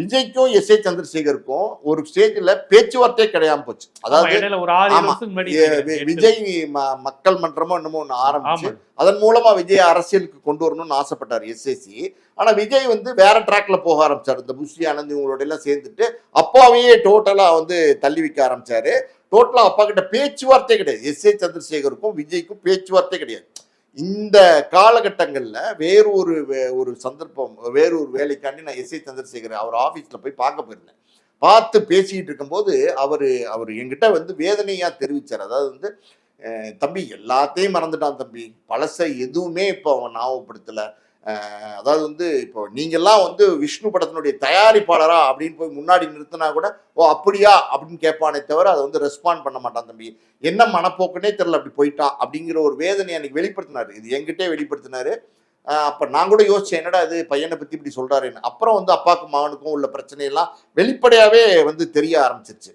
விஜய்க்கும் S A சந்திரசேகருக்கும் ஒரு ஸ்டேஜ்ல பேச்சுவார்த்தையே கிடையாம போச்சு. அதாவது. விஜய் மக்கள் மன்றமோ என்னமோ ஒண்ணு ஆரம்பிச்சு. அதன் மூலமா விஜய் அரசியலுக்கு கொண்டு வரணும்னு ஆசைப்பட்டார் எஸ்எஸ்சி ஆனா விஜய் வந்து வேற ட்ராக்ல போக ஆரம்பிச்சார். இந்த புஷி ஆனந்த் இவங்களோட எல்லாம் சேர்ந்துட்டு அப்பாவையே டோட்டலா வந்து தள்ளி வைக்க ஆரம்பிச்சாரு. டோட்டலா அப்பா கிட்ட பேச்சுவார்த்தை கிடையாது. எஸ் ஏ சந்திரசேகருக்கும் விஜய்க்கும் பேச்சுவார்த்தை கிடையாது. இந்த காலகட்டங்களில் வேறு ஒரு வே- ஒரு சந்தர்ப்பம் வேறு ஒரு வேலைக்காண்டி நான் எஸ் ஏ சந்திரசேகர் அவர் ஆஃபீஸில் போய் பார்க்க போயிருந்தேன். பார்த்து பேசிக்கிட்டு இருக்கும்போது அவர் அவர் என்கிட்ட வந்து வேதனையாக தெரிவித்தார் அதாவது வந்து தம்பி எல்லாத்தையும் மறந்துட்டான் தம்பி. பழசை எதுவுமே இப்போ அவன் ஞாபகப்படுத்தலை. அதாவது வந்து இப்போ நீங்கெல்லாம் வந்து விஷ்ணு படத்தினுடைய தயாரிப்பாளரா அப்படின்னு போய் முன்னாடி நிறுத்தினா கூட ஓ அப்படியா? அப்படின்னு கேட்பானே தவிர அதை வந்து ரெஸ்பாண்ட் பண்ண மாட்டான் தம்பி. என்ன மனப்போக்குனே தெரில அப்படி போயிட்டான் அப்படிங்கிற ஒரு வேதனை அன்னைக்கு வெளிப்படுத்தினார். இது எங்கிட்டே வெளிப்படுத்தினாரு. அப்போ நான் கூட யோசிச்சேன் என்னடா இது பையனை பற்றி இப்படி சொல்கிறாருன்னு அப்புறம் வந்து அப்பாவுக்கும் மகனுக்கும் உள்ள பிரச்சனையெல்லாம் வெளிப்படையாகவே வந்து தெரிய ஆரம்பிச்சிருச்சு.